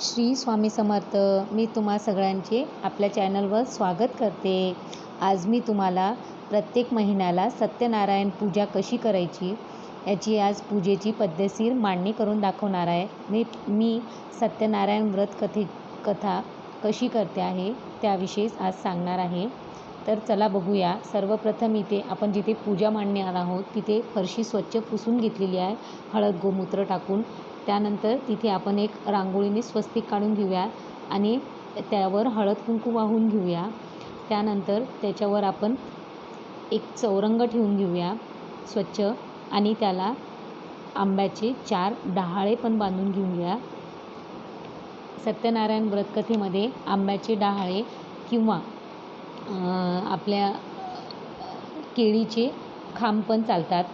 श्री स्वामी समर्थ मी तुम्हा सगळ्यांचे आपल्या चॅनलवर स्वागत करते. आज मी तुम्हाला प्रत्येक महिन्याला सत्यनारायण पूजा कशी करायची याची आज पूजेची पद्धतशीर मांडणी करून दाखवणार आहे. मी मी सत्यनारायण व्रत कथे कथा कशी करते आहे त्याविषयी आज सांगणार आहे. तर चला बघूया. सर्वप्रथम इथे आपण जिथे पूजा मांडणार आहोत तिथे फरशी स्वच्छ पुसून घेतलेली आहे. हळद गोमूत्र टाकून त्यानंतर तिथे आपण एक रांगोळीने स्वस्तिक काढून घेऊया आणि त्यावर हळद कुंकू वाहून घेऊया. त्यानंतर त्याच्यावर आपण एक चौरंग ठेवून घेऊया स्वच्छ आणि त्याला आंब्याचे चार डहाळे पण बांधून घेऊया. सत्यनारायण व्रतकथेमध्ये आंब्याचे डहाळे किंवा आपल्या केळीचे खांब पण चालतात.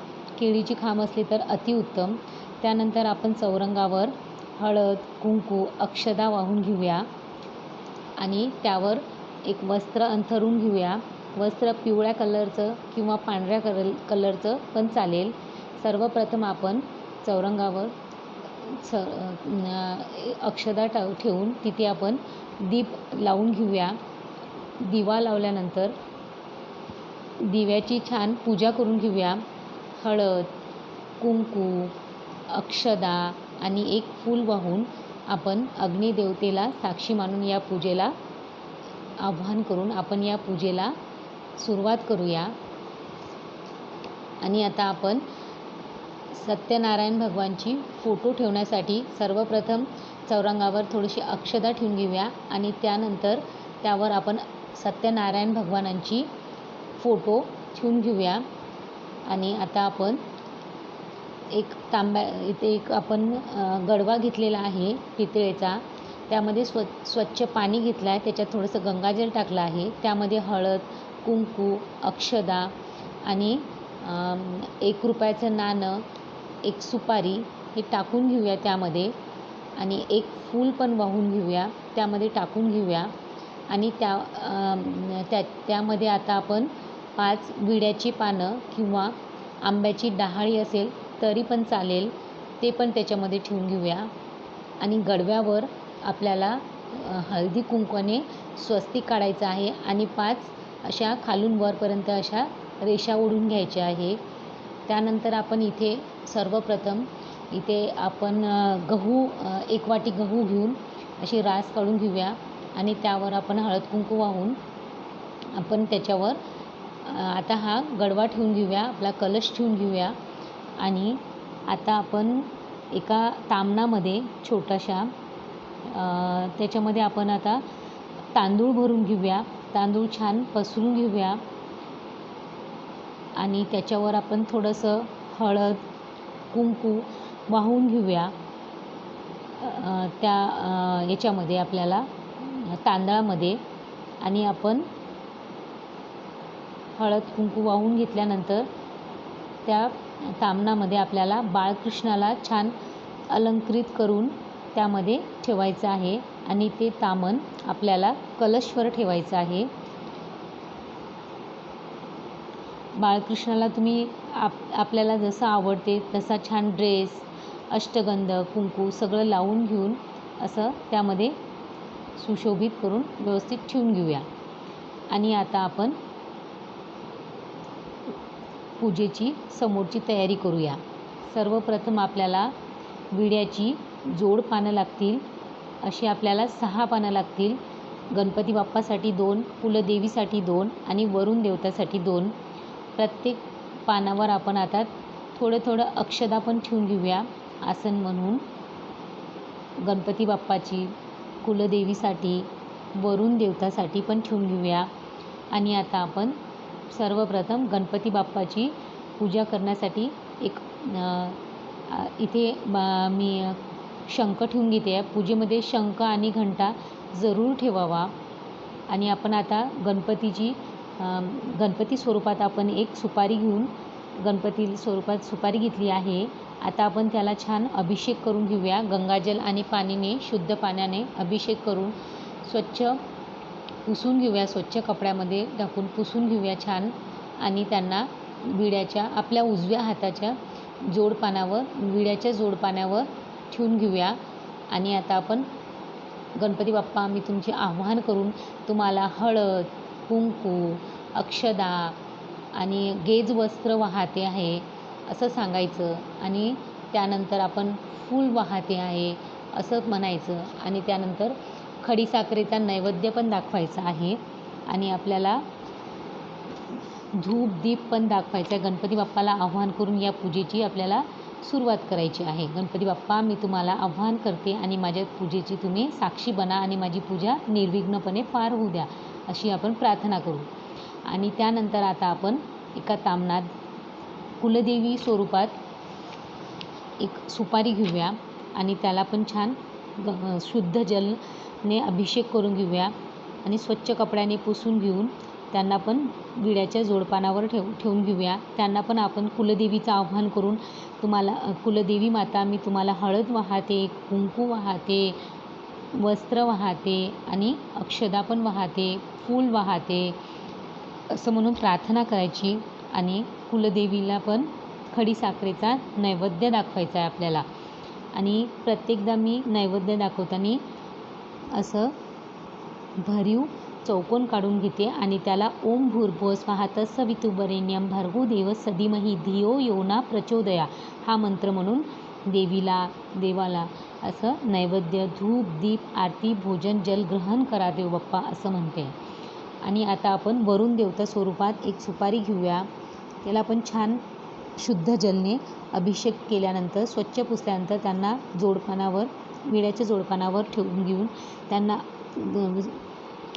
केळीची खांब असली तर अतिउत्तम. त्यानंतर आपण चौरंगावर हळद कुंकू अक्षदा वाहून घेऊया. आणि त्यावर एक वस्त्र अंथरून घेऊया. वस्त्र पिवळ्या कलरचं किंवा पांढऱ्या कलर कलरचं पण चालेल. सर्वप्रथम आपण चौरंगावर स अक्षदा टाव ठेवून तिथे आपण दीप लावून घेऊया. दिवा लावल्यानंतर दिव्याची छान पूजा करून घेऊया. हळद कुंकू अक्षदा आणि एक फूल वाहून आपण अग्निदेवतेला साक्षी मानून या पूजेला आवाहन करून आपण या पूजेला सुरुवात करूया. आणि आता आपण सत्यनारायण भगवानची फोटो ठेवण्यासाठी सर्वप्रथम चौरंगावर थोडीशी अक्षदा ठेवून घेऊया आणि त्यानंतर त्यावर आपण सत्यनारायण भगवानांची फोटो ठेवून घेऊया. आणि आता आपण एक तांब्या इथे एक आपण गडवा घेतलेला आहे पितळेचा. त्यामध्ये स्व स्वच्छ पाणी घेतलं आहे त्याच्यात थोडंसं गंगाजल टाकलं आहे. त्यामध्ये हळद कुंकू अक्षदा आणि एक रुपयाचं नाणं एक सुपारी हे टाकून घेऊया त्यामध्ये. आणि एक फूल पण वाहून घेऊया. त्यामध्ये टाकून घेऊया. आणि त्या त्या त्यामध्ये आता आपण पाच विड्याची पानं किंवा आंब्याची डहाळी असेल तरी पण चालेल ते पण त्याच्यामध्ये ठेवून घेऊया. आणि गडव्यावर आपल्याला हळदी कुंकवाने स्वस्तिक काढायचं आहे आणि पाच अशा खालून वरपर्यंत अशा रेषा ओढून घ्यायच्या आहे. त्यानंतर आपण इथे सर्वप्रथम इथे आपण गहू एक वाटी गहू घेऊन अशी रास काढून घेऊया आणि त्यावर आपण हळद कुंकू वाहून आपण त्याच्यावर आता हा गडवा ठेवून घेऊया आपला कलश ठेवून घेऊया. आणि आता आपण एका तामणामध्ये छोटाशा त्याच्यामध्ये आपण आता तांदूळ भरून घेऊया. तांदूळ छान पसरून घेऊया. आणि त्याच्यावर आपण थोडंसं हळद कुंकू वाहून घेऊया. त्या याच्यामध्ये आपल्याला तांदळामध्ये आणि आपण हळद कुंकू वाहून घेतल्यानंतर त्या तामणामध्ये आपल्याला बाळकृष्णाला छान अलंकृत करून त्यामध्ये ठेवायचं आहे. आणि ते तामण आपल्याला कलशवर ठेवायचं आहे. बाळकृष्णाला तुम्ही आप आपल्याला जसं आवडते तसा छान ड्रेस अष्टगंध कुंकू सगळं लावून घेऊन असं त्यामध्ये सुशोभित करून व्यवस्थित ठेवून घेऊया. आणि आता आपण पूजेची समोरची तयारी करूया. सर्वप्रथम आपल्याला विड्याची जोड पानं लागतील. अशी आपल्याला सहा पानं लागतील. गणपती बाप्पासाठी दोन कुलदेवीसाठी दोन आणि वरुण देवतासाठी दोन. प्रत्येक पानावर आपण आता थोडं थोडं अक्षदा पण ठेवून घेऊया. आसन म्हणून गणपती बाप्पाची कुलदेवीसाठी वरुण देवतासाठी पण ठेवून घेऊया. आणि आता आपण सर्वप्रथम गणपती बाप्पाची पूजा करण्यासाठी एक इथे मी शंख ठेवून घेते. आहे पूजेमध्ये शंख आणि घंटा जरूर ठेवावा. आणि आपण आता गणपतीची गणपती स्वरूपात आपण एक सुपारी घेऊन गणपती स्वरूपात सुपारी घेतली आहे. आता आपण त्याला छान अभिषेक करून घेऊया. गंगाजल आणि पाणीने शुद्ध पाण्याने अभिषेक करून स्वच्छ पुसून घेऊया स्वच्छ कपड्यामध्ये टाकून पुसून घेऊया छान. आणि त्यांना विड्याच्या आपल्या उजव्या हाताच्या जोडपानावर विड्याच्या जोडपानावर ठेवून घेऊया. आणि आता आपण गणपती बाप्पा मी तुमचे आव्हान करून तुम्हाला हळद कुंकू अक्षदा आणि गेज वस्त्र वाहते आहे असं सांगायचं. आणि त्यानंतर आपण फूल वाहते आहे असं म्हणायचं. आणि त्यानंतर खडीसाखरेचा नैवेद्य पण दाखवायचा आहे. आणि आपल्याला धूप दीप पण दाखवायचा आहे. गणपती बाप्पाला आव्हान करून या पूजेची आपल्याला सुरुवात करायची आहे. गणपती बाप्पा मी तुम्हाला आव्हान करते आणि माझ्या पूजेची तुम्ही साक्षी बना आणि माझी पूजा निर्विघ्नपणे पार होऊ द्या अशी आपण प्रार्थना करू. आणि त्यानंतर आता आपण एका तामणात कुलदेवी स्वरूपात एक सुपारी घेऊया. आणि त्याला पण छान शुद्ध जल ने अभिषेक करून घेऊया आणि स्वच्छ कपड्याने पुसून घेऊन त्यांना पण विड्याच्या जोडपानावर ठेव ठेवून घेऊया. त्यांना पण आपण कुलदेवीचं आव्हान करून तुम्हाला कुलदेवी माता मी तुम्हाला हळद वाहते कुंकू वाहते वस्त्र वाहते आणि अक्षदा पण वाहते फूल वाहते असं म्हणून प्रार्थना करायची आणि कुलदेवीला पण खडीसाखरेचा नैवेद्य दाखवायचा आहे आपल्याला. आणि प्रत्येकदा मी नैवेद्य दाखवताना असं भरीव चौकोन काढून घेते आणि त्याला ओम भूर्भुव स्वः तत्सवितुर्वरेण्यं भर्गो देव सदिमही धियो योना प्रचोदया. हा मंत्र म्हणून देवीला देवाला असं नैवेद्य धूप दीप आरती भोजन जल ग्रहण करा देव बाप्पा असं म्हणते. आणि आता आपण वरुण देवता स्वरूपात एक सुपारी घेऊया. त्याला आपण छान शुद्ध जलने अभिषेक केल्यानंतर स्वच्छ पुसल्यानंतर त्यांना जोडपानावर विड्याच्या जोडपानावर ठेवून घेऊन त्यांना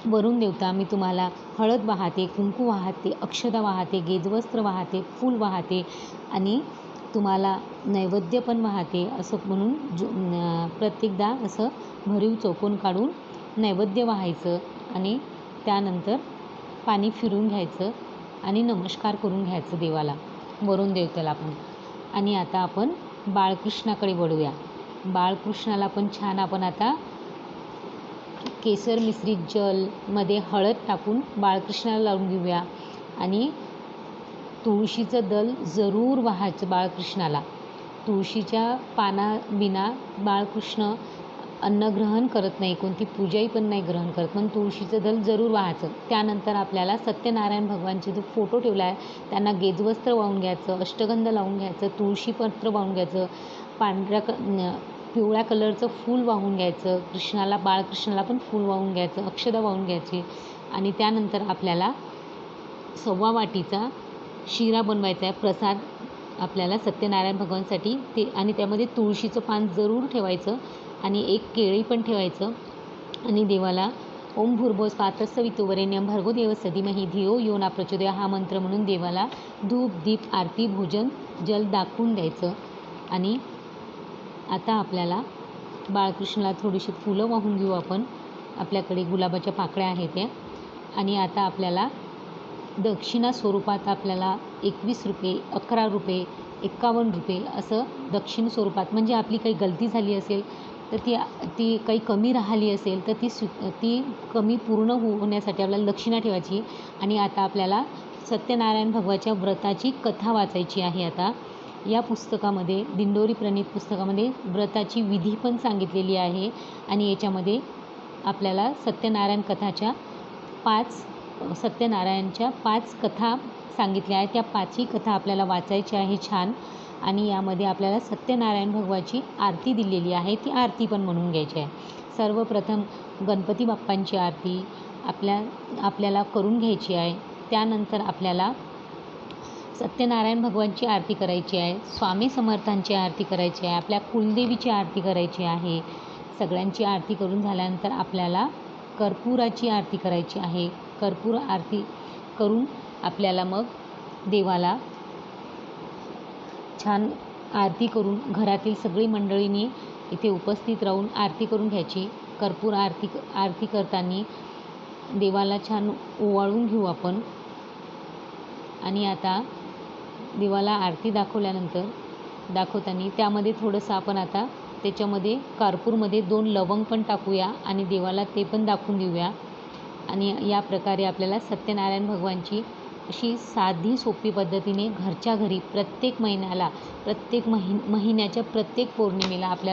वरून देवता मी तुम्हाला हळद वाहते कुंकू वाहते अक्षदा वाहते गेजवस्त्र वाहते फूल वाहते आणि तुम्हाला नैवेद्य पण वाहते असं म्हणून जो प्रत्येकदा असं भरीव चौकोन काढून नैवेद्य वाहायचं आणि त्यानंतर पाणी फिरून घ्यायचं आणि नमस्कार करून घ्यायचं देवाला वरून देवतेला आपण आणि आता आपण बाळकृष्णाकडे वळूया. बाळकृष्णाला पण छान आपण आता केसर मिश्रित जलमध्ये हळद टाकून बाळकृष्णाला लावून घेऊया. आणि तुळशीचं दल जरूर वाहायचं बाळकृष्णाला. तुळशीच्या पानाविना बाळकृष्ण अन्न ग्रहण करत नाही कोणती पूजाही पण नाही ग्रहण करत. पण तुळशीचं दल जरूर वाहायचं. त्यानंतर आपल्याला सत्यनारायण भगवानचे जो फोटो ठेवला आहे त्यांना गेजवस्त्र वाहून घ्यायचं अष्टगंध लावून घ्यायचं तुळशीपत्र वाहून घ्यायचं पांढऱ्या क पिवळ्या कलरचं फूल वाहून घ्यायचं कृष्णाला बाळकृष्णाला पण फूल वाहून घ्यायचं अक्षदा वाहून घ्यायची. आणि त्यानंतर आपल्याला सव्वा वाटीचा शिरा बनवायचा आहे. प्रसाद आपल्याला सत्यनारायण भगवानसाठी ते आणि त्यामध्ये तुळशीचं पान जरूर ठेवायचं आणि एक केळी पण ठेवायचं. आणि देवाला ओम भूर्भोज स्वः तत्सवितुर्वरेण्यं भर्गो देवस्य सदिमही धियो यो ना प्रचोदया हा मंत्र म्हणून देवाला धूप दीप आरती भोजन जल दाखवून द्यायचं. आणि आता आपल्याला बाळकृष्णाला थोडीशी फुलं वाहून घेऊ आपण. आपल्याकडे गुलाबाच्या पाकळ्या आहेत त्या. आणि आता आपल्याला दक्षिणा स्वरूपात आपल्याला एकवीस रुपये अकरा रुपये एकावन्न रुपये असं दक्षिण स्वरूपात म्हणजे आपली काही गलती झाली असेल तर ती ती काही कमी राहिली असेल तर ती स्वी ती कमी पूर्ण हो, होण्यासाठी आपल्याला दक्षिणा ठेवायची. आणि आता आपल्याला सत्यनारायण भगवाच्या व्रताची कथा वाचायची आहे आता. या पुस्तकामध्ये दिंडोरी प्रणीत पुस्तकामध्ये व्रताची विधी पण सांगितलेली आहे आणि याच्यामध्ये आपल्याला सत्यनारायण कथाच्या पाच सत्यनारायणच्या पाच कथा सांगितल्या आहेत. त्या पाचही कथा आपल्याला वाचायच्या आहे छान आणि यामध्ये आपल्याला सत्यनारायण भगवाची आरती दिलेली आहे. ती आरती पण म्हणून घ्यायची आहे. सर्वप्रथम गणपती बाप्पांची आरती आपल्या आपल्याला करून घ्यायची आहे. त्यानंतर आपल्याला सत्यनारायण भगवानची आरती करायची आहे स्वामी समर्थांची आरती करायची आहे आपल्या कुलदेवीची आरती करायची आहे. सगळ्यांची आरती करून झाल्यानंतर आपल्याला कर्पूराची आरती करायची आहे. कर्पूर आरती करून आपल्याला मग देवाला छान आरती करून घरातील सगळी मंडळींनी इथे उपस्थित राहून आरती करून घ्यायची. कर्पूर आरती आरती करताना देवाला छान ओवाळून घेऊ आपण. आणि आता देवाला आरती दाखवल्यानंतर दाखवताना त्यामध्ये थोडंसं आपण आता त्याच्यामध्ये कर्पूरमध्ये दोन लवंग पण टाकूया आणि देवाला ते पण दाखवून देऊया. आणि या प्रकारे आपल्याला सत्यनारायण भगवानची अशी साधी सोपी पद्धतीने घरच्या घरी प्रत्येक महिन्याला प्रत्येक महिन महिन्याच्या प्रत्येक पौर्णिमेला आपल्याला